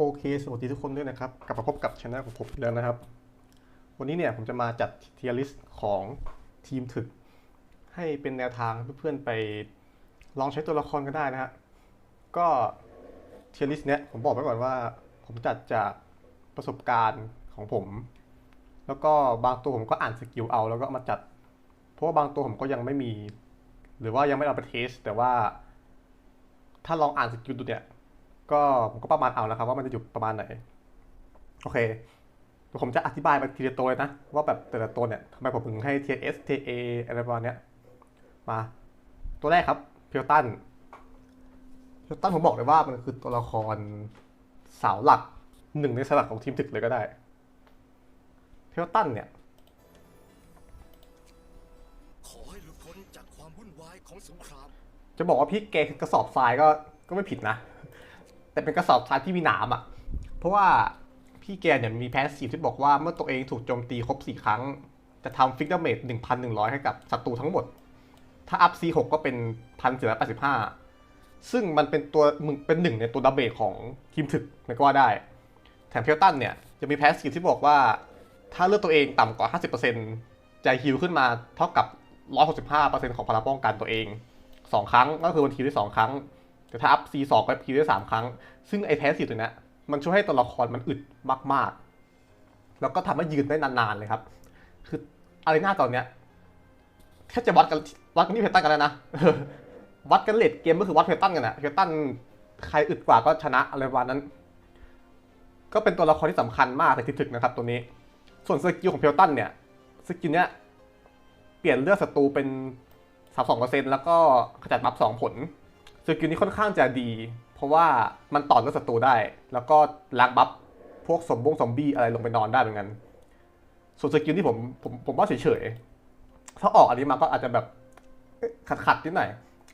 โอเค สวัสดีทุกคนด้วยนะครับ กลับมาพบกับช anel ของผมแล้วนะครับ วันนี้เนี่ยผมจะมาจัดเทียร์ลิสต์ของทีมถึก ให้เป็นแนวทางเพื่อนๆไปลองใช้ตัวละครก็ได้นะฮะ ก็เทียร์ลิสต์เนี้ยผมบอกไว้ก่อนว่า ผมจัดจากประสบการณ์ของผม แล้วก็บางตัวผมก็อ่านสกิลเอา แล้วก็มาจัด เพราะว่าบางตัวผมก็ยังไม่มี หรือว่ายังไม่เอาไปเทส แต่ว่า ถ้าลองอ่านสกิลดูเนี่ย ก็ผมก็ประมาณเอานะครับว่ามันจะอยู่ประมาณไหน โอเคเดี๋ยวผมจะอธิบายไปทีละตัวเลยนะ ว่าแบบแต่ละตัวเนี่ยทำไมผมถึงให้ tier S tier A อะไรประมาณเนี้ยมา ตัวแรกครับเพียวตันเพียวตันผมบอกเลยว่ามันคือตัวละครเสาหลักหนึ่งในสลักของทีมถึกเลยก็ได้เพียวตันเนี่ยขอให้หลุดพ้นจากความวุ่นวายของสงครามจะบอกว่าพี่แกคือกระสอบทรายก็ก็ไม่ผิดนะ แต่เป็นกระสอบทรายที่มีหนามอะ เพราะว่าพี่แกเนี่ยมีแพสซีฟที่บอกว่าเมื่อตัวเองถูกโจมตีครบ4ครั้ง จะทำฟิกเดอร์เมจ1,100ให้กับศัตรูทั้งหมด ถ้าอัพ C6 ก็เป็น1,485ซึ่งมันเป็นตัวมึงเป็นหนึ่งในตัวดับเบิลของทีมถึกเลยก็ว่าได้ แถมเพลตันเนี่ยจะมีแพสซีฟที่บอกว่า ถ้าเลือดตัวเองต่ำกว่า 50%จะฮิลขึ้นมาเท่ากับ 165%ของพลังป้องกันตัวเองสองครั้งก็คือมันคิวได้สองครั้ง แต่ถ้าอัพ C สองก็คิวได้สามครั้ง ซึ่งไอ้แพสซีฟตัวนี้มันช่วยให้ตัวละครมันอึดมากๆ แล้วก็ทำให้ยืนได้นานๆเลยครับ คืออารีนาตอนเนี้ยแค่จะวัดกันวัดกันที่เพตันกันแล้วนะวัดกันเลดเกมก็คือวัดเพตันกันอะเพตันใครอึดกว่าก็ชนะอะไรประมาณนั้น ก็เป็นตัวละครที่สำคัญมากในทิถึกนะครับตัวนี้ ส่วนสกิลของเพลตันเนี่ยสกิลเนี้ยเปลี่ยนเลือดศัตรูเป็น32%แล้วก็ขจัดบัฟ2ผลสกิลนี้ค่อนข้างจะดี เพราะว่ามันต่อเลือดศัตรูได้ แล้วก็ล้างบัฟพวกสมบงซอมบี้อะไรลงไปนอนได้เหมือนกัน ส่วนสกิลที่ผมผมผมว่าเฉยๆ ถ้าออกอันนี้มาก็อาจจะแบบขัดขัดนิดหน่อย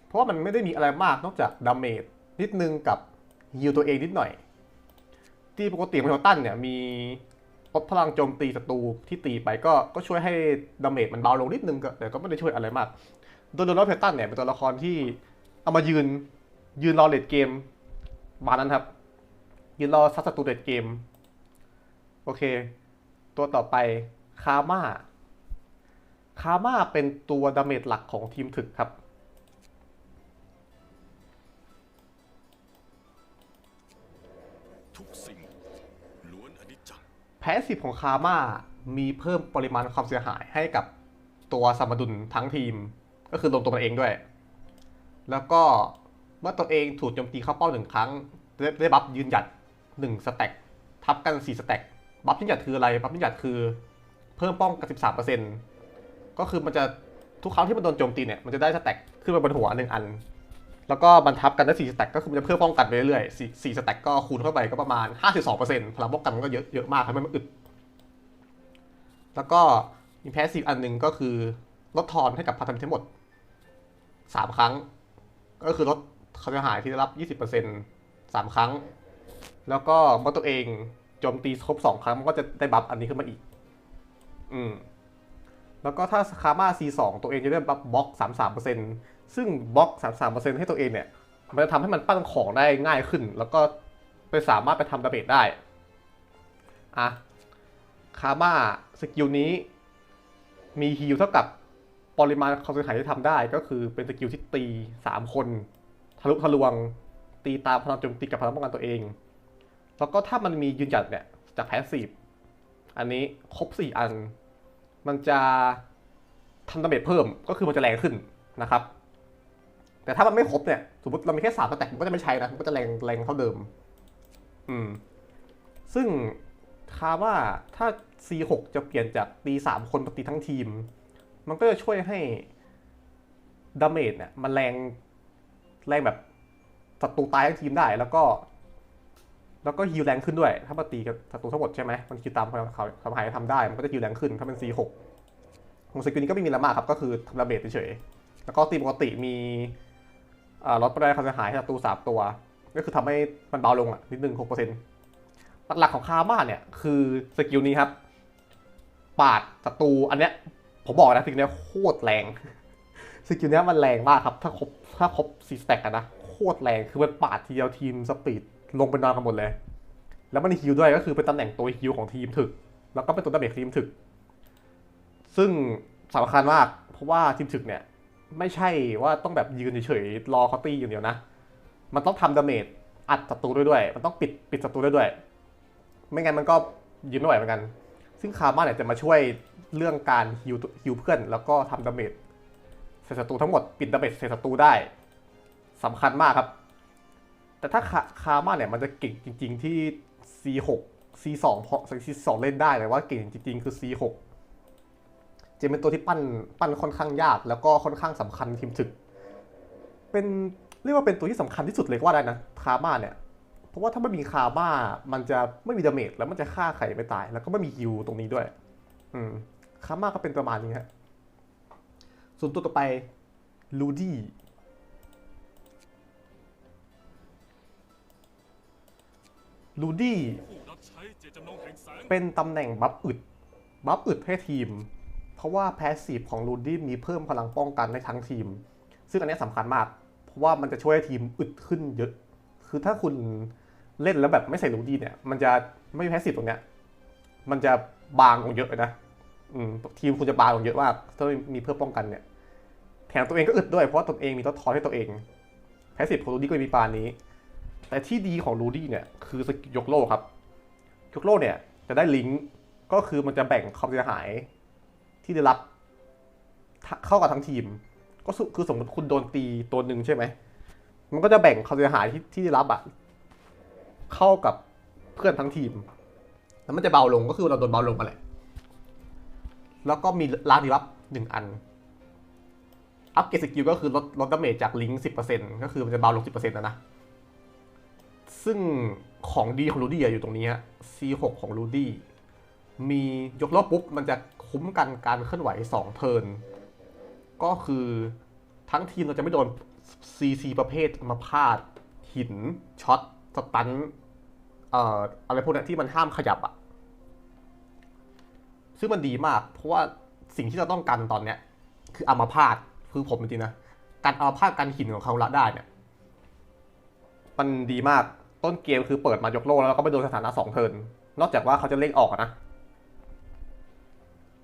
เพราะว่ามันไม่ได้มีอะไรมากนอกจากดาเมจนิดนึงกับฮิลตัวเองนิดหน่อย ที่ปกติของโทตันเนี่ยมีลดพลังโจมตีศัตรูที่ตีไปก็ก็ช่วยให้ดาเมจมันเบาลงนิดนึงก็แต่ก็ไม่ได้ช่วยอะไรมาก โดยโดยรอเพตันเนี่ยเป็นตัวละครที่เอามายืนยืนรอเลดเกม มานั้นครับ ยืนรอซัดศัตรูเลดเกม โอเค ตัวต่อไปคาม่าคาม่าเป็นตัวดาเมจหลักของทีมถึกครับ ทุกสิ่งล้วนอนิจจังแพสซีฟของคาม่ามีเพิ่มปริมาณความเสียหายให้กับตัวสมดุลทั้งทีม ก็คือรวมตัวมันเองด้วย แล้วก็ มื่อตัวเองถูกโจมตีเข้าเป้าหนึ่งครั้ง ได้บัฟยืนหยัด1สแต็กทับกัน4สแต็กบัฟยืนหยัดคืออะไรบัฟยืนหยัดคือเพิ่มป้องกัน13%ก็คือมันจะทุกครั้งที่มันโดนโจมตีเนี่ยมันจะได้สแต็กขึ้นมาบนหัวหนึ่งอัน แล้วก็มันทับกันได้4สแต็กก็คือมันจะเพิ่มป้องกันไปเรื่อยๆ4 4สแต็กก็คูณเข้าไปก็ประมาณ52%พลังป้องกันมันก็เยอะเยอะมากทำให้มันอึดแล้วก็มีแพสซีฟอันหนึ่งก็คือลดทอนให้กับพันธมิตรทั้งหมด3ครั้ง ก็คือลด เขาจะหายที่ได้รับ 20%สามครั้ง แล้วก็เมื่อตัวเองโจมตีครบ 2 ครั้งมันก็จะได้บัฟอันนี้ขึ้นมาอีก อืม แล้วก็ถ้าคาม่า C2 ตัวเองจะได้บัฟบล็อก 33%ซึ่งบล็อก 33%ให้ตัวเองเนี่ย มันจะทำให้มันปั้นของได้ง่ายขึ้น แล้วก็ไปสามารถไปทำดาเมจได้ อะ คาม่าสกิลนี้มีฮิลเท่ากับปริมาณความเสียหายที่ทำได้ก็คือเป็นสกิลที่ตี 3 คน ทะลุทะลวง ตีตามพลังโจมตีกับพลังป้องกันตัวเอง แล้วก็ถ้ามันมียืนหยัดเนี่ยจากแพสซีฟอันนี้ครบ 4 อัน มันจะทำดาเมจเพิ่มก็คือมันจะแรงขึ้นนะครับ แต่ถ้ามันไม่ครบเนี่ย สมมติเรามีแค่สามสแต็กมันก็จะไม่ใช้นะมันก็จะแรงแรงเท่าเดิม อืม ซึ่งคาว่าถ้า C6 จะเปลี่ยนจากตีสามคนมาตีทั้งทีม มันก็จะช่วยให้ดาเมจเนี่ยมันแรง แรงแบบศัตรูตายทั้งทีมได้ แล้วก็ แล้วก็ฮิลแรงขึ้นด้วย ถ้ามาตีกับศัตรูทั้งหมดใช่ไหมมันคิวตามความเขาความหายทำได้ มันก็จะฮิลแรงขึ้น ถ้าเป็น C6 ของสกิลนี้ก็ไม่มีอะไรมากครับ ก็คือทำดาเมจเฉยๆแล้วก็ตีปกติมีอ่าลดปริมาณความเสียหายให้ศัตรูสามตัว ก็คือทำให้มันเบาลงอะนิดนึงหกเปอร์เซ็นต์หลักๆของคาร์มาเนี่ยคือสกิลนี้ครับ ปาดศัตรูอันเนี้ยผมบอกนะสกิลนี้โคตรแรง สกิลนี้มันแรงมากครับ ถ้าครบถ้าครบซีสแต็กอะนะโคตรแรงคือมันปาดทีเดียวทีมสปีดลงไปนอนกันหมดเลย แล้วมันฮิลด้วยก็คือเป็นตำแหน่งตัวฮิลของทีมถึก แล้วก็เป็นตัวดาเมจทีมถึก ซึ่งสำคัญมากเพราะว่าทีมถึกเนี่ย ไม่ใช่ว่าต้องแบบยืนเฉยๆรอเขาตีอย่างเดียวนะ มันต้องทำดาเมจอัดศัตรูด้วยด้วย มันต้องปิดปิดศัตรูด้วยด้วย ไม่งั้นมันก็ยืนไม่ไหวเหมือนกัน ซึ่งคาร์มาเนี่ยจะมาช่วยเรื่องการฮิวฮิวเพื่อน แล้วก็ทำดาเมจ ใส่ศัตรูทั้งหมดปิดดาเมจใส่ศัตรูได้สำคัญมากครับ แต่ถ้าคาคาร์มาเนี่ยมันจะเก่งจริง ๆ ที่ C6 C2 เพราะ C2 เล่นได้แต่ว่าเก่งจริง ๆ คือ C6 จะเป็นตัวที่ปั้นปั้นค่อนข้างยากแล้วก็ค่อนข้างสำคัญทีมถึก เป็นเรียกว่าเป็นตัวที่สำคัญที่สุดเลยก็ว่าได้นะคาร์มาเนี่ยเพราะว่าถ้าไม่มีคาร์มามันจะไม่มีดาเมจแล้วมันจะฆ่าใครไม่ตาย แล้วก็ไม่มีฮิวตรงนี้ด้วย อืมคาร์มาก็เป็นประมาณนี้ฮะ ส่วนตัวต่อไปลูดี้ลูดี้เป็นตำแหน่งบัฟอึด บัฟอึดให้ทีม เพราะว่าแพสซีฟของลูดี้มีเพิ่มพลังป้องกันให้ทั้งทีม ซึ่งอันนี้สำคัญมาก เพราะว่ามันจะช่วยให้ทีมอึดขึ้นเยอะ คือถ้าคุณเล่นแล้วแบบไม่ใส่ลูดี้เนี่ย มันจะไม่มีแพสซีฟตรงเนี้ย มันจะบางลงเยอะเลยนะ อืม ทีมคุณจะบางลงเยอะมากถ้ามีเพิ่มป้องกันเนี่ย ถมตัวเองก็อึดด้วยเพราะตัวเองมีตัวทอนให้ตัวเองแพสซีฟของลูดี้ก็มีปานนี้ แต่ที่ดีของลูดี้เนี่ยคือสกิลยกโลครับ ยกโลเนี่ยจะได้ลิงก์ก็คือมันจะแบ่งความเสียหายที่ได้รับเข้ากับทั้งทีม ก็คือสมมติคุณโดนตีตัวหนึ่งใช่ไหม มันก็จะแบ่งความเสียหายที่ที่ได้รับอะเข้ากับเพื่อนทั้งทีม แล้วมันจะเบาลงก็คือเราโดนเบาลงกันแหละ แล้วก็มีลาดีบัฟหนึ่งอัน อัพเกรดสกิลก็คือลดลดดาเมจจากลิงก์สิบเปอร์เซ็นต์ก็คือมันจะเบาลงสิบเปอร์เซ็นต์นะนะ ซึ่งของดีของรูดี้อยู่ตรงนี้ฮะ C6 ของรูดี้มียกรอบปุ๊บ มันจะคุ้มกันการเคลื่อนไหว2เทิร์นก็คือทั้งทีมเราจะไม่โดน CC ประเภทมาพาด หินช็อตสตันเอ่ออะไรพวกนี้ที่มันห้ามขยับอะซึ่งมันดีมาก เพราะว่าสิ่งที่เราต้องกันตอนเนี้ย คืออามาพาด คือผมจริงๆนะ การอามาพาการหินของเขาละได้เนี่ย มันดีมาก ต้นเกมคือเปิดมายกโลกแล้วก็ไปโดนสถานะสองเทิน นอกจากว่าเขาจะเล่งออกนะ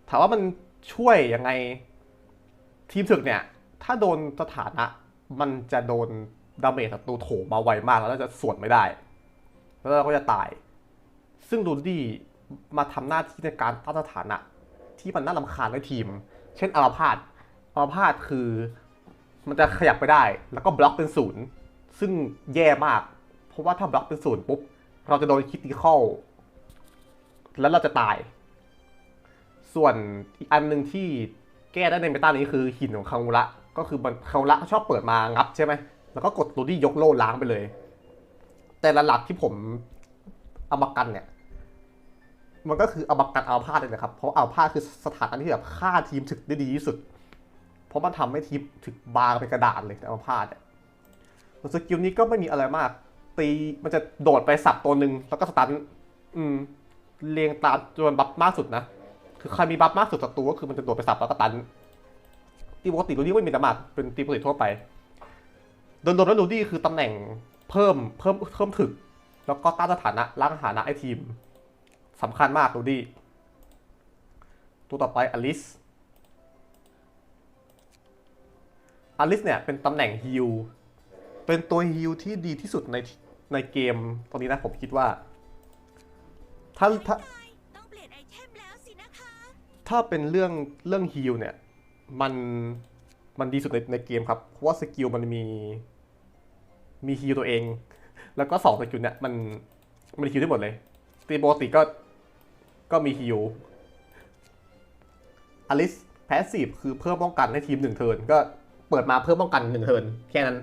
ถามว่ามันช่วยยังไงทีมศึกเนี่ย ถ้าโดนสถานะ มันจะโดนดาเมจศัตรูโถมมาไวมากแล้วจะสวนไม่ได้ แล้วเราก็จะตาย ซึ่งดูดี้มาทำหน้าที่ในการต้านสถานะ ที่มันน่าลำคาญในทีม เช่นอาราพาธ อาราพาธคือ มันจะขยับไปได้ แล้วก็บล็อกเป็นศูนย์ซึ่งแย่มาก เพราะว่าถ้าบล็อกเป็นศูนย์ปุ๊บ เราจะโดนคิติคอลแล้วเราจะตาย ส่วนอีกอันหนึ่งที่แก้ได้ในเมตานี้คือหินของคางูระก็คือคางูระชอบเปิดมางับใช่ไหมแล้วก็กดรูดี้ยกโล่ล้างไปเลย แต่หลักที่ผมเอามากันเนี่ย มันก็คือเอามากันเอาพาดเลยนะครับ เพราะเอาพาดคือสถานะที่แบบฆ่าทีมถึกได้ดีที่สุด เพราะมันทำให้ทีมถึกบางเป็นกระดาษเลยเอาพลาดเนี่ยส่วนสกิลนี้ก็ไม่มีอะไรมาก ตีมันจะโดดไปสับตัวหนึ่งแล้วก็สตันอืมเรียงตามจำนวนบัฟมากสุดนะ คือใครมีบัฟมากสุดศัตรูก็คือมันจะโดดไปสับแล้วก็ตัน ตีปกติรูดี้ไม่มีดามาดเป็นตีปกติทั่วไปโดนโดนแล้วรูดี้คือตำแหน่งเพิ่มเพิ่มเพิ่มถึก แล้วก็ต้านสถานะล้างสถานะไอทีมสำคัญมากรูดี้ตัวต่อไปอลิส อลิสเนี่ยเป็นตำแหน่งฮิลเป็นตัวฮิลที่ดีที่สุดในในเกมตอนนี้นะผมคิดว่า ถ้าถ้าถ้าเป็นเรื่องเรื่องฮิลเนี่ยมันมันดีสุดในในเกมครับ เพราะว่าสกิลมันมีมีฮิลตัวเอง แล้วก็สองสกิลเนี่ยมันมันฮิลได้หมดเลยตีปกติก็ก็มีฮิลอลิสแพสซีฟคือเพิ่มป้องกันให้ทีมหนึ่งเทิร์นก็ เปิดมาเพิ่มป้องกันหนึ่งเทิร์นแค่นั้น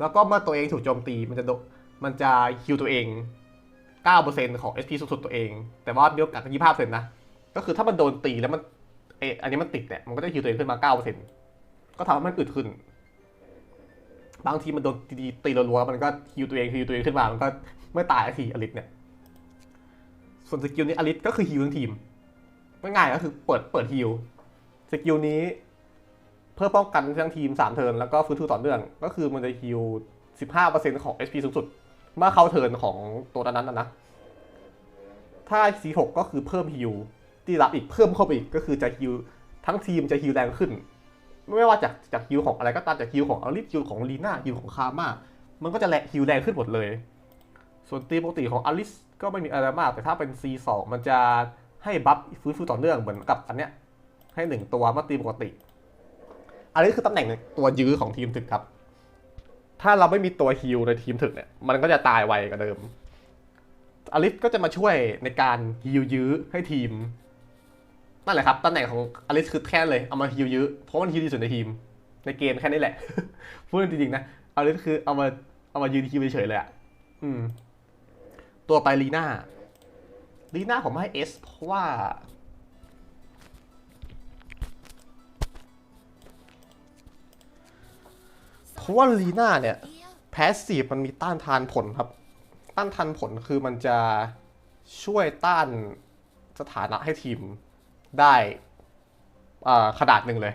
แล้วก็เมื่อตัวเองถูกโจมตีมันจะมันจะฮิลตัวเอง 9%ของ SP สูงสุดตัวเอง แต่ว่ามีโอกาสแค่25%นนะ ก็คือถ้ามันโดนตีแล้วมันเอออันนี้มันติดเนี่ยมันก็จะฮิวตัวเองขึ้นมา 9%ก็ทำให้มันอึดขึ้น บางทีมันโดนตีตีรัวๆมันก็ฮิวตัวเองฮิวตัวเองขึ้นมา มันก็ไม่ตายทีอลิสเนี่ย ส่วนสกิลนี้อลิสก็คือฮิวทั้งทีมง่ายก็คือเปิดเปิดฮิวสกิลนี้ เพื่อป้องกันทั้งทีม 3 เทิร์นแล้วก็ฟื้นฟูต่อเนื่อง ก็คือมันจะฮิว 15%ของ HP สูงสุด เมื่อเข้าเทิร์นของตัวนั้นนะนะ ถ้า C6 ก็คือเพิ่มฮิลที่รับอีกเพิ่มเข้าไปอีกก็คือจะฮิลทั้งทีมจะฮิลแรงขึ้น ไม่ว่าจากจากฮิลของอะไรก็ตามจากฮิลของอลิสฮิลของลีน่าฮิลของคาร์มามันก็จะแรงฮิลแรงขึ้นหมดเลย ส่วนตีปกติของอลิสก็ไม่มีอะไรมาก แต่ถ้าเป็น C2 มันจะให้บัฟฟื้นฟูต่อเนื่องเหมือนกับอันเนี้ยให้หนึ่งตัวเมื่อตีปกติ อันนี้คือตำแหน่งตัวยื้อของทีมถึกครับ ถ้าเราไม่มีตัวฮิลในทีมถึกเนี่ย มันก็จะตายไวกว่าเดิม อลิสก็จะมาช่วยในการฮิลยื้อให้ทีม นั่นแหละครับตำแหน่งของอลิสคือแค่เลยเอามาฮิลยื้อเพราะมันฮิลที่สุดในทีม ในเกมแค่นี้แหละ พูดจริงๆนะอลิสคือเอามาเอามายืนฮิลเฉยเลยอะอืม ตัวไปลีน่าลีน่าผมให้เอสเพราะว่า เพราะว่าลีน่าเนี่ยแพสซีฟมันมีต้านทานผลครับ ต้านทานผลคือมันจะช่วยต้านสถานะให้ทีมได้ขนาดหนึ่งเลย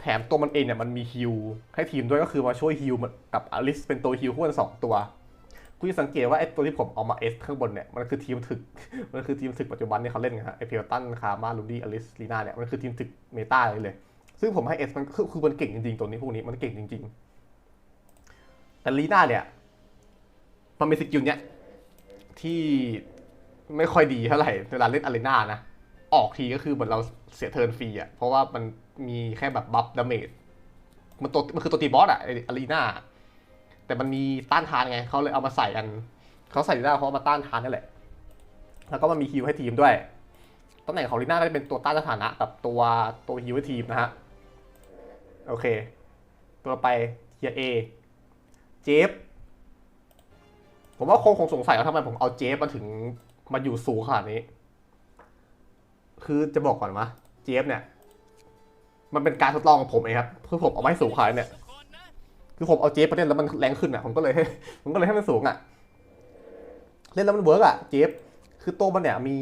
แถมตัวมันเองเนี่ยมันมีฮิลให้ทีมด้วยก็คือมาช่วยฮิลกับอลิสเป็นตัวฮิลคู่กันสองตัวคุณจะสังเกตว่าไอ้ตัวที่ผมเอามาเอสข้างบนเนี่ยมันคือทีมถึก มันคือทีมถึกปัจจุบันที่เขาเล่นกันฮะไอเพลตันคาร์มาลูดี้อลิสลีนาเนี่ยมันคือทีมถึกเมตาเลยเลย ซึ่งผมให้เอสมันคือคือมันเก่งจริงๆตัวนี้พวกนี้มันเก่งจริงๆ แต่ลีน่าเนี่ยมันมีสกิลเนี้ยที่ไม่ค่อยดีเท่าไหร่เวลาเล่นอารีนานะ ออกทีก็คือเหมือนเราเสียเทิร์นฟรีอะเพราะว่ามันมีแค่แบบบัฟดาเมจมันตัวมันคือตัวตีบอสอะอารีนาแต่มันมีต้านทานไงเขาเลยเอามาใส่กันเขาใส่ลีน่าเพราะเอามาต้านทานนั่นแหละ แล้วก็มันมีฮิวให้ทีมด้วยตำแหน่งของลีน่าก็จะเป็นตัวต้านสถานะกับตัวตัวฮิวให้ทีมนะฮะโอเค ตัวไปเฮียเอ เจฟ ผมว่าคงคงสงสัยว่าทำไมผมเอาเจฟมาถึงมาอยู่สูงขนาดนี้ คือจะบอกก่อนว่าเจฟเนี่ย มันเป็นการทดลองของผมเองครับเพื่อผมเอาไว้สูงขนาดนี้เนี่ย คือผมเอาเจฟไปเล่นแล้วมันแรงขึ้นอะ ผมก็เลยให้ผมก็เลยให้มันสูงอะ เล่นแล้วมันเวิร์กอะเจฟ คือตัวมันเนี่ยมี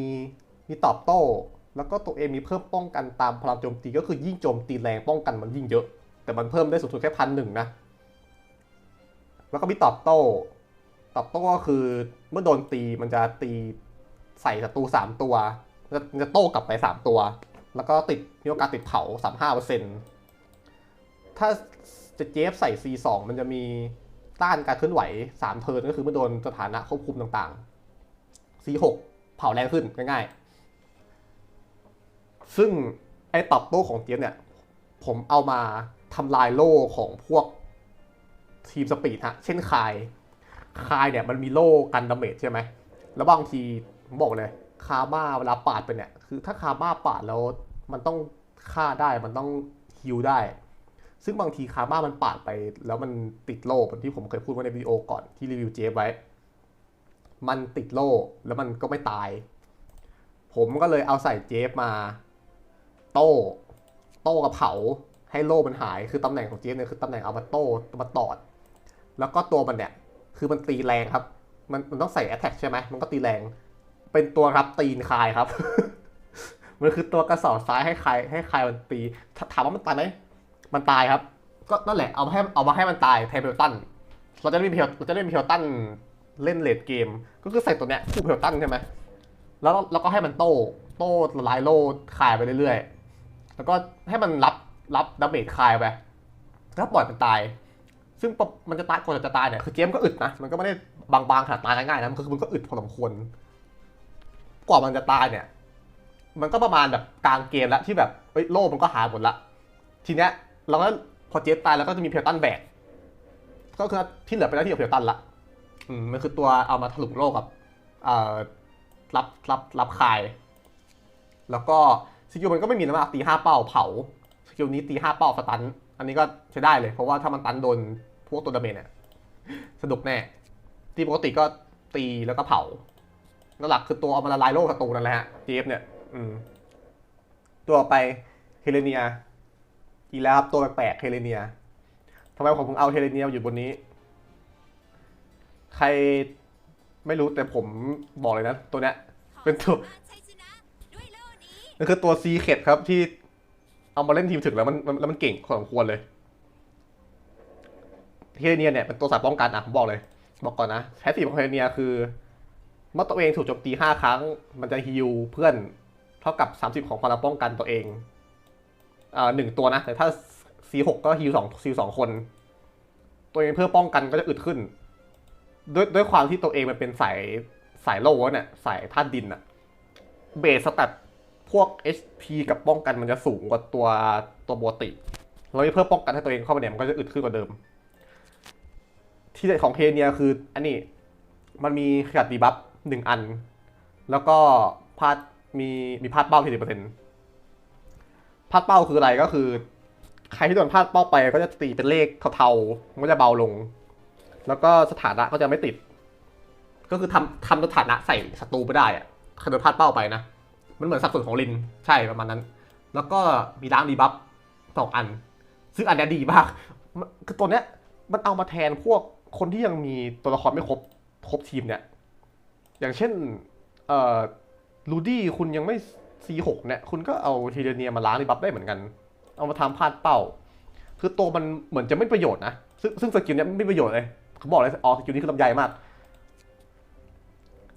มีตอบโต้ แล้วก็ตัวเองมีเพิ่มป้องกันตามพลังโจมตีก็คือยิ่งโจมตีแรงป้องกันมันยิ่งเยอะ แต่มันเพิ่มได้สูงสุดแค่พันหนึ่งนะ แล้วก็มีตอบโต้ ตอบโต้ก็คือเมื่อโดนตีมันจะตีใส่ศัตรูสามตัวมันจะจะโต้กลับไปสามตัว แล้วก็ติดมีโอกาสติดเผาสามห้าเปอร์เซ็นถ้าจะเจฟใส่ C2 มันจะมีต้านการเคลื่อนไหวสามเทิร์นก็คือเมื่อโดนสถานะควบคุมต่างๆ C6 เผาแรงขึ้นง่ายๆ ซึ่งไอ้ตอบโต้ของเจฟเนี่ย ผมเอามาทำลายโล่ของพวก ทีมสปีดฮะ เช่นคาย คายเนี่ยมันมีโล่กันดาเมจใช่ไหม แล้วบางทีบอกเลย คาม่าเวลาปาดไปเนี่ย คือถ้าคาม่าปาดแล้วมันต้องฆ่าได้ มันต้องฮิวได้ ซึ่งบางทีคาม่ามันปาดไป แล้วมันติดโล่เหมือนที่ผมเคยพูดไว้ในวิดีโอก่อนที่รีวิวเจฟไว้ มันติดโล่แล้วมันก็ไม่ตาย ผมก็เลยเอาใส่เจฟมา โต้โต้กับเผาให้โล่มันหายคือตำแหน่งของเจฟเนี่ยคือตำแหน่งเอามาโต้มาตอด แล้วก็ตัวมันเนี่ยคือมันตีแรงครับ มันมันต้องใส่แอ t แทกใช่ไหมมันก็ตีแรง เป็นตัวรับตีนคายครับ มันคือตัวกระสอบซ้ายให้คายให้คายมันตี ถามว่ามันตายไหมมันตายครับ ก็นั่นแหละเอามาให้เอามาให้มันตายแทนเพลตันเราจะได้มีเพลเราจะได้มีเพลตันเล่นเลดเกม ก็คือใส่ตัวเนี้ยคู่เพลตันใช่ไหมแล้วแล้วก็ให้มันโต้โต้ละลายโล่คายไปเรื่อยๆ แล้วก็ให้มันรับรับดาเมจคายไปแล้วปล่อยมันตาย ซึ่งมันจะตายก่อนจะตายเนี่ยคือเกมก็อึดนะมันก็ไม่ได้บางๆขนาดตายง่ายๆนะมันคือมันก็อึดพอสมควรกว่ามันจะตายเนี่ย มันก็ประมาณแบบกลางเกมแล้วที่แบบเอ้ยโล่มันก็หายหมดละ ทีเนี้ยเราก็พอเจฟตายแล้วก็จะมีเพลตันแบกก็คือที่เหลือเป็นหน้าที่ของเพลตันละอืมมันคือตัวเอามาถลุงโลกกับเอ่อรับรับรับคาย แล้วก็สกิลมันก็ไม่มีนะมาตีห้าเป้าเผาสกิลนี้ตีห้าเป้าสตัน อันนี้ก็ใช้ได้เลย เพราะว่าถ้ามันตันโดน วกตัวดาเมจเนี่ยสนุกแน่ตีปกติก็ตีแล้วก็เผาแล้วหลักคือตัวเอามาละลายโลกศัตรูนั่นแหละฮะเจฟเนี่ย อืม ตัวไปเฮเลเนีย อีกแล้วครับ ตัวแปลกๆเฮเลเนียทำไมผมถึงเอาเฮเลเนียอยู่บนนี้ ใครไม่รู้แต่ผมบอกเลยนะ ตัวเนี้ย เป็นตัวชัยชนะด้วยโล่นี้นั่นคือตัวซีเคดครับที่เอามาเล่นทีมถึงแล้วมันมันแล้วมันเก่งพอสมควรเลย เฮเลเนียเนี่ยเป็นตัวสายป้องกันอะผมบอกเลย บอกก่อนนะแพสซีฟของเฮเนียคือ เมื่อตัวเองถูกโจมตีห้าครั้ง มันจะฮิลเพื่อนเท่ากับ 30 ของพลังป้องกันตัวเองอ่าหนึ่งตัวนะ แต่ถ้า C6 ก็ฮิลสองฮิลสองคน ตัวเองเพื่อป้องกันก็จะอึดขึ้น ด้วยด้วยความที่ตัวเองมันเป็นสายสายโล่เนี่ยสายธาตุดินอะเบสสแตทพวก HP กับป้องกันมันจะสูงกว่าตัวตัวปกติแล้วเพื่อป้องกันให้ตัวเองเข้าไปเนี่ยมันก็จะอึดขึ้นกว่าเดิม ที่เด็ดของเทเนียคืออันนี้มันมีขยัดดีบัฟหนึ่งอัน แล้วก็พาดมีมีพาดเป้าที่สิบเปอร์เซ็นต์พาดเป้าคืออะไรก็คือ ใครที่โดนพาดเป้าไปก็จะตีเป็นเลขเทาๆมันก็จะเบาลง แล้วก็สถานะก็จะไม่ติด ก็คือทำทำสถานะใส่ศัตรูไม่ได้อะใครโดนพาดเป้าไปนะมันเหมือนสับสนของลินใช่ประมาณนั้น แล้วก็มีล้างดีบัฟสองอัน ซึ่งอันนี้ดีมากคือตัวเนี้ยมันเอามาแทนพวก คนที่ยังมีตัวละครไม่ครบครบทีมเนี่ย อย่างเช่น เอ่อลูดี้คุณยังไม่ C6 เนี่ย คุณก็เอาทีเดเนียมาล้างดีบัฟได้เหมือนกัน เอามาทำพลาดเป้า คือตัวมันเหมือนจะไม่ประโยชน์นะ ซึ่งซึ่งสกิลเนี้ยไม่ประโยชน์เลยเขาบอกเลยอ๋อสกิลนี้คือลำใหญ่มาก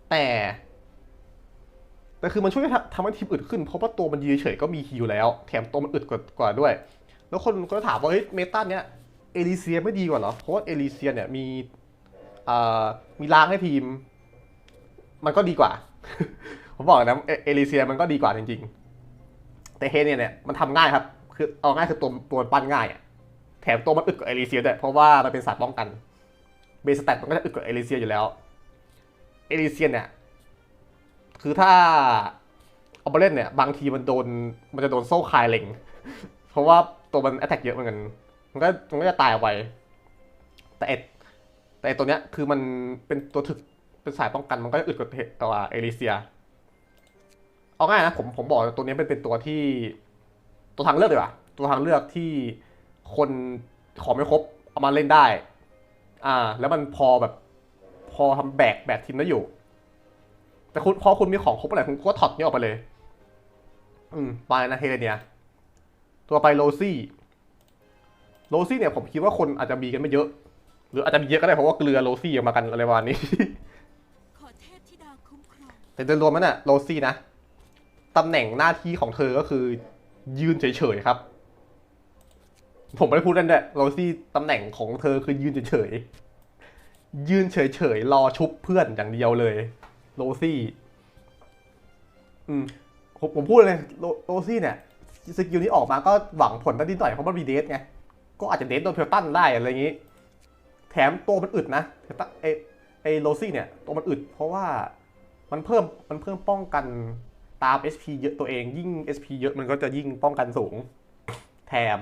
แต่ แต่คือมันช่วยทำให้ทีมอึดขึ้น เพราะว่าตัวมันยืนเฉยก็มีฮิวแล้ว แถมตัวมันอึดกว่ากว่าด้วย แล้วคนก็ถามว่าเฮ้ยเมตาเนี้ย เอลิเซียไม่ดีกว่าเหรอ เพราะว่าเอลิเซียเนี่ยมีมีล้างให้ทีม มันก็ดีกว่า ผมบอกนะเอลิเซียมันก็ดีกว่าจริงๆ แต่เฮเนี่ยเนี่ยมันทำง่ายครับ คือเอาง่ายคือตัวตัวปั้นง่ายอะแถมตัวมันอึดกว่าเอลิเซียด้วยเพราะว่ามันเป็นสัตว์ป้องกัน เบสแตทมันก็จะอึดกว่าเอลิเซียอยู่แล้ว เอลิเซียเนี่ย คือถ้าเอามาเล่นเนี่ย บางทีมันโดนมันจะโดนโซ่คายเล็ง เพราะว่าตัวมันแอตแทกเยอะเหมือนกัน มันก็มันก็จะตายไวแต่ไอ้แต่ไอ้ตัวเนี้ยคือมันเป็นตัวถึกเป็นสายป้องกันมันก็จะอึดกว่าตัวเอลิเซีย เอาง่ายนะผมผมบอกตัวเนี้ยเป็นเป็นตัวที่ ตัวทางเลือกดีกว่าตัวทางเลือกที่คนขอไม่ครบเอามาเล่นได้ อ่า แล้วมันพอแบบ พอทำแบกแบกทีมได้อยู่ แต่คุณพอคุณมีของครบอะไรคุณก็ถอดนี่ออกไปเลย อืมไปนะเฮเลเนีย ตัวไปโรซี่ โรซี่เนี่ยผมคิดว่าคนอาจจะมีกันไม่เยอะ หรืออาจจะมีเยอะก็ได้เพราะว่าเกลือโรซี่ออกมากันอะไรประมาณนี้ขอเทพธิดาคุ้มครองแต่โดยรวมมันอะโรซี่นะตำแหน่งหน้าที่ของเธอก็คือ ยืนเฉยๆครับ ผมไม่ได้พูดเล่นด้วยโรซี่ตำแหน่งของเธอคือยืนเฉยๆยืนเฉยๆรอชุบเพื่อนอย่างเดียวเลยโรซี่ อืมผมผมพูดเลยโรโรซี่เนี่ยสกิลที่ออกมาก็หวังผลได้นิดหน่อยเพราะมันมีเดทไง ก็อาจจะเดทโดนเพลตันได้อะไรอย่างนี้ แถมตัวมันอึดนะเพลตันไอไอโรซี่เนี่ยตัวมันอึด เพราะว่ามันเพิ่มมันเพิ่มป้องกันตาม SP เยอะตัวเองยิ่ง SP เยอะมันก็จะยิ่งป้องกันสูง แถม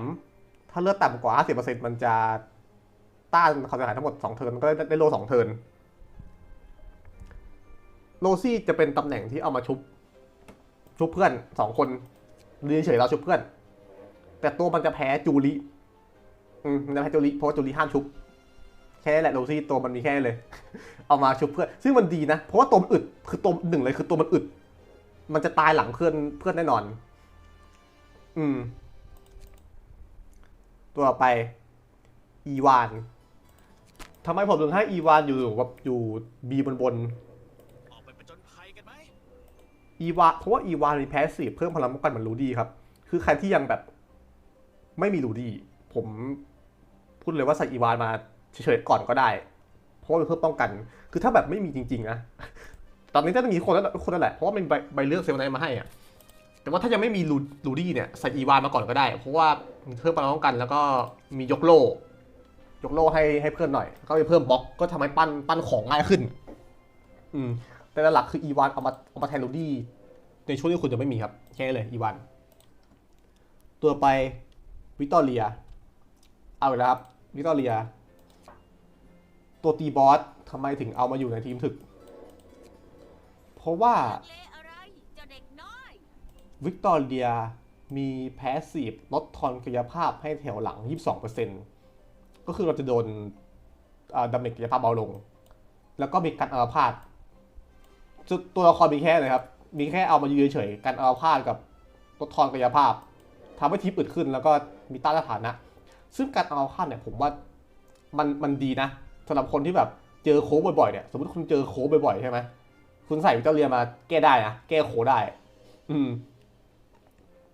ถ้าเลือดต่ำกว่า 50%มันจะต้านความเสียหายทั้งหมด 2 เทิร์นมันก็ได้ได้โล2เทิร์นโลซี่จะเป็นตำแหน่งที่เอามาชุบ ชุบเพื่อน 2 คนเรียเฉยเราชุบเพื่อน แต่ตัวมันจะแพ้จูริ อืมมันจะแพ้จูริเพราะว่าจูริห้ามชุบ แค่นั้นแหละโลซี่ตัวมันมีแค่นั้นเลย เอามาชุบเพื่อน ซึ่งมันดีนะ เพราะว่าตัวมันอึด คือตัวหนึ่งเลยคือตัวมันอึด มันจะตายหลังเพื่อนเพื่อนแน่นอน อืม ตัวต่อไป อีวานทำไมผมถึงให้อีวานอยู่แบบอยู่บีบนบนออกไปประจนภัยกันไหมอีวาเพราะว่าอีวานมีแพสซีฟเพิ่มพลังป้องกันเหมือนรูดี้ครับ คือใครที่ยังแบบ ไม่มีรูดี้ผม พูดเลยว่าใส่อีวานมาเฉยๆก่อนก็ได้ เพราะว่าเพิ่มป้องกัน คือถ้าแบบไม่มีจริงๆนะตอนนี้จะมีคนแล้วคนนั่นแหละเพราะว่ามันใบเลือกเซลล์ไนท์มาให้อะแต่ว่าถ้ายังไม่มีรูดี้เนี่ยใส่อีวานมาก่อนก็ได้ เพราะว่าเพิ่มพลังป้องกันแล้วก็มียกโลยกโลให้ให้เพื่อนหน่อย ก็ไปเพิ่มบล็อกก็ทำให้ปั้นปั้นของง่ายขึ้น อืม แต่หลักคืออีวานเอามาเอามาแทนรูดี้ในช่วงที่คุณจะไม่มีครับ แค่เลยอีวานตัวไปวิตอเรีย เอาอีกแล้วครับ วิกตอเรีย ตัวตีบอสทำไมถึงเอามาอยู่ในทีมถึก เพราะว่าวิกตอเรียมีแพสซีฟลดทอนกายภาพให้แถวหลัง 22%ก็คือเราจะโดนอ่าดาเมจกายภาพเบาลง แล้วก็มีการอาพาธจุดตัวละครมีแค่เลยครับ มีแค่เอามายืนเฉยการอาพาธกับลดทอนกายภาพทำให้ทีมอึดขึ้นแล้วก็มีต้านสถานะ ซึ่งการเอาพาธเนี่ยผมว่ามันมันดีนะสำหรับคนที่แบบเจอโค้บ่อยๆเนี่ย สมมติคุณเจอโค้บ่อยๆใช่ไหมคุณใส่วิตอเรียมาแก้ได้นะแก้โคได้ อืม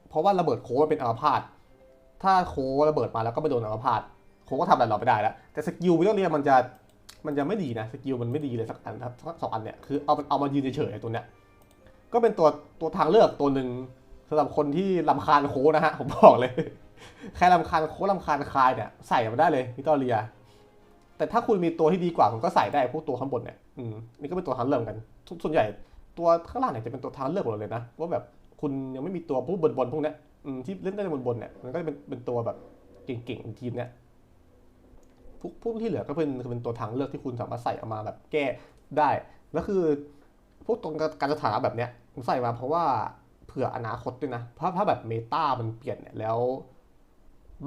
เพราะว่าระเบิดโคมันเป็นอัมพาตถ้าโคระเบิดมาแล้วก็ไม่โดนอัมพาตโคก็ทำอะไรเราไม่ได้แล้ว แต่สกิลวิตอเรียมันจะมันจะไม่ดีนะสกิลมันไม่ดีเลยสักอันสักสองอันเนี่ยคือเอาเอามายืนเฉยๆไอ้ตัวเนี้ยก็เป็นตัวตัวทางเลือกตัวหนึ่งสำหรับคนที่ลำคาญโคนะฮะผมบอกเลย ใครลำคาญโคลำคาญคายเนี่ยใส่มาได้เลยวิตอเรีย แต่ถ้าคุณมีตัวที่ดีกว่าคุณก็ใส่ได้พวกตัวข้างบนเนี่ยอืมนี่ก็เป็นตัวทางเลือกกัน ส่วนใหญ่ตัวข้างล่างเนี่ยจะเป็นตัวทางเลือกหมดเลยนะว่าแบบคุณยังไม่มีตัวพวกบนบนๆพวกเนี้ยอืมที่เล่นได้บนบนๆเนี่ยมันก็จะเป็นเป็นตัวแบบเก่งๆทีมเนี่ยพวกพวกที่เหลือก็เป็นเป็นตัวทางเลือกที่คุณสามารถใส่ออกมาแบบแก้ได้ แล้วคือพวกตรงการสถานะแบบเนี้ยผมใส่มาเพราะว่าเผื่ออนาคตด้วยนะ เพราะถ้าแบบเมตามันเปลี่ยนเนี่ยแล้ว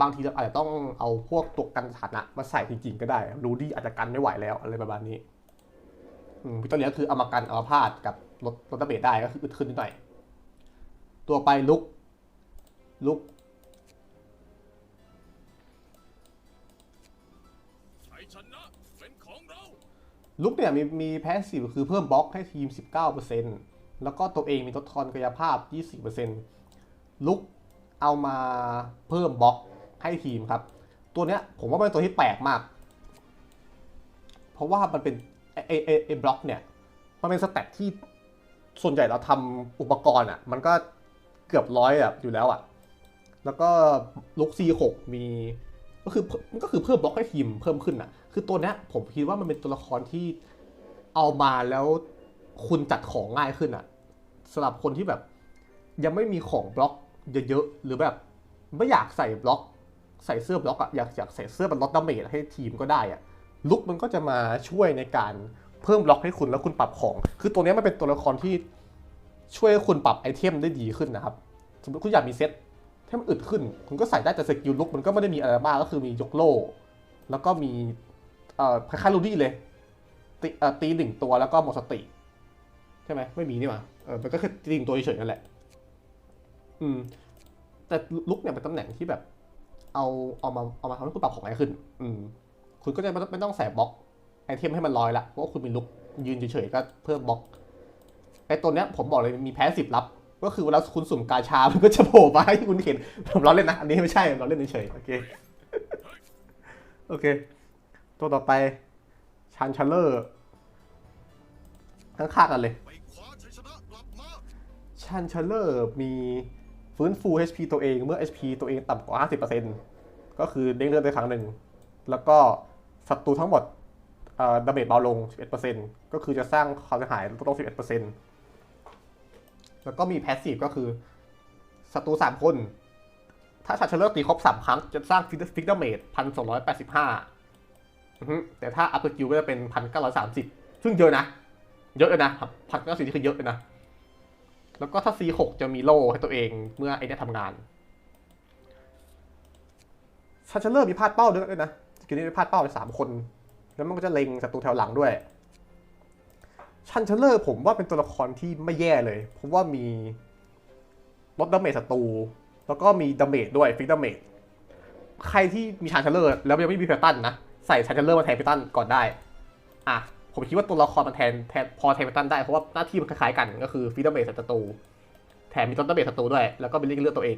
บางทีเราอาจจะต้องเอาพวกตัวกันสถานะมาใส่จริงๆก็ได้ รูดี้อาจจะกันไม่ไหวแล้วอะไรประมาณนี้พิตัวนี้ยคือเอามากันเอามาพาดกับรถรถตะเบดได้ก็คืออึดขึ้นนิดหน่อย ตัวไปลุก ลุก ลุกเนี่ยมีมีแพสซีฟคือเพิ่มบล็อกให้ทีม 19%แล้วก็ตัวเองมีลดทอนกายภาพ 20%ลุกเอามาเพิ่มบล็อก ให้ทีมครับ ตัวเนี้ยผมว่าเป็นตัวที่แปลกมาก เพราะว่ามันเป็นไอไอไอบล็อกเนี่ย มันเป็นสแตทที่ส่วนใหญ่เราทำอุปกรณ์อะ มันก็เกือบร้อยอะอยู่แล้วอะ แล้วก็ลุก C6 มีก็คือมันก็คือเพิ่มบล็อกให้ทีมเพิ่มขึ้นอะ คือตัวเนี้ยผมคิดว่ามันเป็นตัวละครที่เอามาแล้วคุณจัดของง่ายขึ้นอะสำหรับคนที่แบบยังไม่มีของบล็อกเยอะๆ หรือแบบไม่อยากใส่บล็อก ใส่เสื้อบล็อกอะอยากอยากใส่เสื้อบรรลดดาเมจให้ทีมก็ได้อะลุกมันก็จะมาช่วยในการเพิ่มบล็อกให้คุณแล้วคุณปรับของ คือตัวนี้มันเป็นตัวละครที่ช่วยให้คุณปรับไอเทมได้ดีขึ้นนะครับ สมมติคุณอยากมีเซ็ตให้มันอึดขึ้น คุณก็ใส่ได้แต่สกิลลุกมันก็ไม่ได้มีอะไรมากก็คือมียกโล่แล้วก็มีเอ่อคล้ายๆลูดี้เลยตีเอ่อตีหนึ่งตัวแล้วก็หมดสติ ใช่ไหมไม่มีนี่หว่าเออมันก็คือตีหนึ่งตัวเฉยๆนั่นแหละ อืม แต่ลุกเนี่ยเป็นตำแหน่งที่แบบ เอาเอามาเอามาทำให้คุณปรับของง่ายขึ้น อืมคุณก็จะไม่ต้องไม่ต้องใส่บล็อกไอเทมให้มันลอยละเพราะว่าคุณมีลุกยืนเฉยๆก็เพิ่มบล็อกไอตัวเนี้ยผมบอกเลยมีแพ้สิบลับ ก็คือเวลาคุณสุ่มกาชา มันก็จะโผล่มาให้คุณเห็นผมล้อเล่นนะ อันนี้ไม่ใช่เราเล่นเฉยๆโอเคโอเค ตัวต่อไปชันชัลเลอร์ข้างๆกันเลยไปคว้าชัยชนะกลับมาชันชัลเลอร์มี ฟื้นฟู HP ตัวเองเมื่อ HP ตัวเองต่ำกว่า 50%ก็คือเด้งเลือดไปครั้งหนึ่ง แล้วก็ศัตรูทั้งหมดดาเมจเบาลง 11%ก็คือจะสร้างความเสียหายลดลง 11%แล้วก็มีแพสซีฟก็คือศัตรู3คน ถ้าชันชัลเลอร์ตีครบ 3 ครั้ง จะสร้างฟิกดาเมจ1,285 แต่ถ้าอัพกิลก็จะเป็น 1,930 ซึ่งเยอะนะ เยอะเลยนะครับ1,930นี่คือเยอะเลยนะ แล้วก็ถ้า C6 จะมีโล่ให้ตัวเองเมื่อไอ้เนี่ยทำงานชันเชลเลอร์มีพลาดเป้าด้วยนะสกิลนี้มีพลาดเป้าไปสามคน แล้วมันก็จะเล็งศัตรูแถวหลังด้วยชันเชลเลอร์ผมว่าเป็นตัวละครที่ไม่แย่เลย เพราะว่ามีลดดาเมจศัตรู แล้วก็มีดาเมจด้วยฟิกดาเมจ ใครที่มีชันเชลเลอร์ แล้วยังไม่มีเพลตันนะ ใส่ชันเชลเลอร์มาแทนเพลตันก่อนได้ อะ ผมคิดว่าตัวละครมันแทนแทนพอแทนพลตันได้ เพราะว่าหน้าที่มันคล้ายๆกันก็คือฟิกดาเมจศัตรูแถมมีต้นดาเมจศัตรูด้วย แล้วก็เป็นเลือกเลือดตัวเอง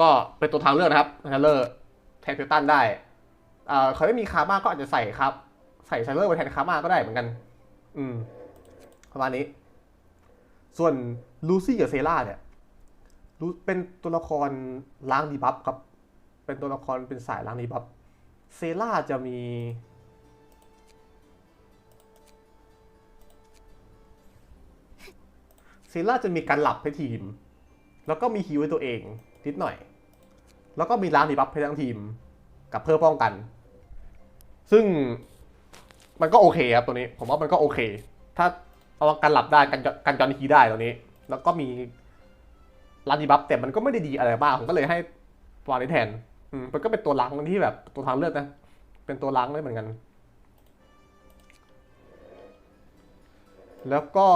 ก็เป็นตัวทางเลือกนะครับชันเลอร์แทนเพลตันได้เอ่อเขาไม่มีคาร์มาก็อาจจะใส่ครับ ใส่ชันเลอร์มาแทนคาร์มาก็ได้เหมือนกัน อืมประมาณนี้ ส่วนลูซี่กับเซล่าเนี่ยลูเป็นตัวละครล้างดีบัฟครับ เป็นตัวละครเป็นสายล้างดีบัฟ เซล่าจะมี ซีล่าจะมีการหลับให้ทีม แล้วก็มีฮิวให้ตัวเองนิดหน่อย แล้วก็มีล้างดีบัฟให้ทั้งทีม กับเพิ่มป้องกัน ซึ่งมันก็โอเคครับตัวนี้ ผมว่ามันก็โอเค ถ้าเอาการหลับได้กันกันจอนฮีได้ตัวนี้ แล้วก็มีล้างดีบัฟแต่มันก็ไม่ได้ดีอะไรมากผมก็เลยให้วานี้แทนอืมมันก็เป็นตัวล้างที่แบบตัวทางเลือกนะ เป็นตัวล้างได้เหมือนกัน แล้วก็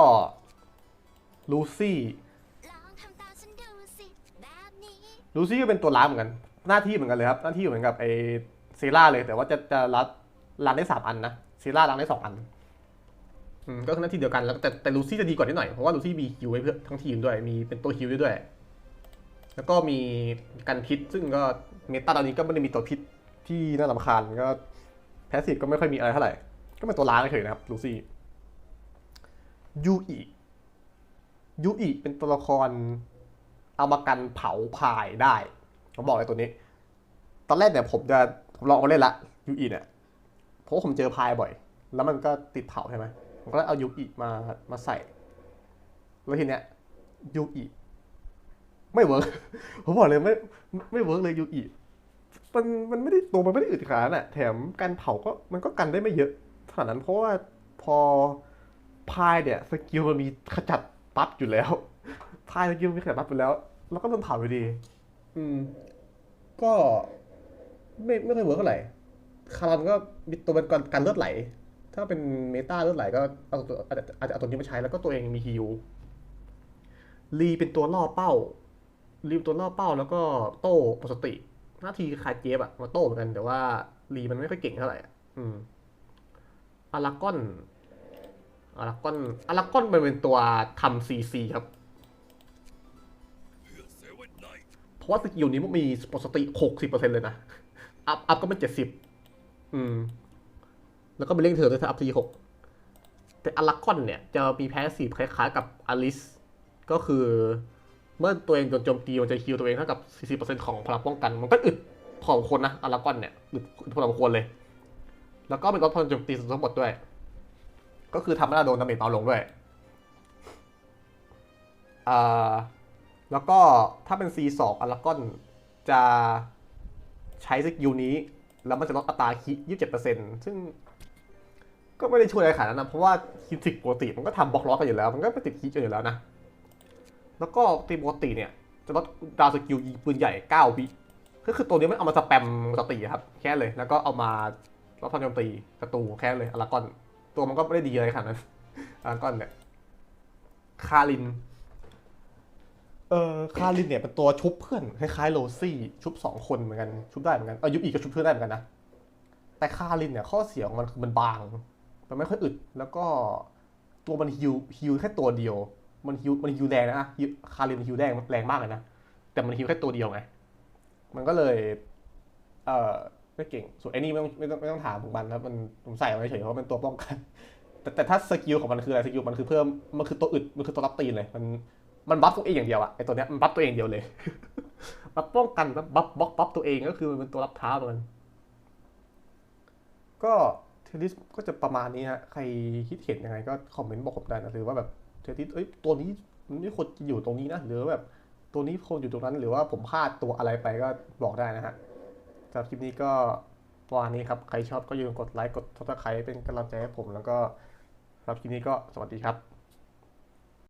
ลูซี่ลองทำตามฉันดูสิแบบนี้ลูซี่ก็เป็นตัวล้างเหมือนกัน หน้าที่เหมือนกันเลยครับ หน้าที่เหมือนกับไอเซล่าเลย แต่ว่าจะจะรับล้างได้สามอันนะเซล่าล้างได้สองอันอืมก็คือหน้าที่เดียวกันแล้วแต่แต่ลูซี่จะดีกว่านิดหน่อย เพราะว่าลูซี่มีฮิวไว้เพื่อทั้งทีมด้วย มีเป็นตัวฮิวด้วยด้วย แล้วก็มีกันพิษ ซึ่งก็เมตาตอนนี้ก็ไม่ได้มีตัวพิษที่น่ารำคาญก็แพสซีฟก็ไม่ค่อยมีอะไรเท่าไหร่ ก็เป็นตัวล้างเฉยๆนะครับลูซี่ยูอิ ยูอิเป็นตัวละครเอามากันเผาพายได้ผมบอกเลยตัวนี้ ตอนแรกเนี่ยผมจะผมลองเอาเล่นละยูอิเนี่ยเพราะผมเจอพายบ่อย แล้วมันก็ติดเผาใช่ไหมผมก็เลยเอายูอิมามาใส่ แล้วทีเนี้ยยูอิไม่เวิร์กผมบอกเลยไม่ไม่เวิร์กเลยยูอิมันมันไม่ได้ตัวมันไม่ได้อึดขนาดนั้นอะแถมการเผาก็มันก็กันได้ไม่เยอะขนาดนั้นเพราะว่าพอพายเนี่ยสกิลมันมีขจัด ปั๊บอยู่แล้วพายสกิลมีขจัดปั๊บอยู่แล้ว แล้วก็โดนเผาอยู่ดี อืม ก็ไม่ไม่ค่อยเวิร์กเท่าไหร่ คารอนก็มีตัวเป็นการการเลือดไหล ถ้าเป็นเมตาเลือดไหลก็เอาตัวอาจจะอาจจะเอาตัวนี้มาใช้แล้วก็ตัวเองมีฮิวลีเป็นตัวล่อเป้าลีเป็นตัวล่อเป้าแล้วก็โต้ปกติหน้าที่คายเจฟอะมาโต้เหมือนกัน แต่ว่าลีมันไม่ค่อยเก่งเท่าไหร่อะอืมอารากอน อารากอนอารากอนมันเป็นตัวทำซีซีครับ เพราะว่าสกิลนี้มันมีปกติหกสิบเปอร์เซ็นต์เลยนะ อัพอัพก็เป็นเจ็ดสิบอืม แล้วก็เป็นเร่งเธอด้วยถ้าอัพทีหกแต่อลากอนเนี่ย จะมีแพสซีฟคล้ายๆกับอลิส ก็คือเมื่อตัวเองโดนโจมตีมันจะฮิลตัวเองเท่ากับ 40%ของพลังป้องกัน มันก็อึดพอควรนะอลากอนเนี่ยอึดพอสมควรเลย แล้วก็เป็นลดพลังโจมตีทั้งหมดด้วย ก็คือทำให้เราโดนดาเมจเบาลงด้วยอ่าแล้วก็ถ้าเป็น C2 อลากอนจะใช้สกิลนี้ แล้วมันจะลดอัตราคิ27%ซึ่งก็ไม่ได้ช่วยอะไรขนาดนั้นนะเพราะว่าคิดสิกปกติมันก็ทำบล็อกล็อกกันอยู่แล้ว มันก็ไปติดคิดอยู่แล้วนะ แล้วก็ตีปกติเนี่ย จะลดดาวสกิลยิงปืนใหญ่9วิก็คือตัวนี้มันเอามาสแปมสติครับ แค่เลย แล้วก็เอามาลดพลังโจมตีศัตรูแค่เลยอลากอน ตัวมันก็ไม่ได้ดีอะไรขนาดนั้นอากอนเนี่ยคาริน เออคารินเนี่ยเป็นตัวชุบเพื่อนคล้ายๆโรซี่ ชุบสองคนเหมือนกันชุบได้เหมือนกันเออยุบอีกก็ชุบเพื่อนได้เหมือนกันนะแต่คารินเนี่ยข้อเสียของมันคือมันบาง มันไม่ค่อยอึด แล้วก็ตัวมันฮิวฮิวแค่ตัวเดียว มันฮิวมันฮิวแรงนะฮิวคารินฮิวแรงแรงมากเลยนะแต่มันฮิวแค่ตัวเดียวไงมันก็เลย เออ ไม่เก่ง ส่วนไอ้นี่ไม่ต้องไม่ต้องไม่ต้องถามผมมันนะมันผมใส่มาเฉยๆเพราะมันตัวป้องกัน แต่แต่ถ้าสกิลของมันคืออะไรสกิลมันคือเพิ่มมันคือตัวอึดมันคือตัวรับตีนเลยมันมันบัฟตัวเองอย่างเดียวอะไอตัวเนี้ยมันบัฟตัวเองเดียวเลยบัฟป้องกันบัฟบัฟบล็อกบัฟตัวเองก็คือมันเป็นตัวรับเท้ามัน ก็เทลิสก็จะประมาณนี้ฮะใครคิดเห็นยังไงก็คอมเมนต์บอกผมได้นะหรือว่าแบบเทลิสเอ้ยตัวนี้มันไม่ควรอยู่ตรงนี้นะหรือว่าแบบตัวนี้ควรอยู่ตรงนั้นหรือว่าผมพลาดตัวอะไรไปก็บอกได้นะฮะ สำหรับคลิปนี้ก็ประมาณนี้ครับ ใครชอบก็อย่าลืมกดไลค์กดซับสไครป์เป็นกำลังใจให้ผม แล้วก็สำหรับคลิปนี้ก็สวัสดีครับ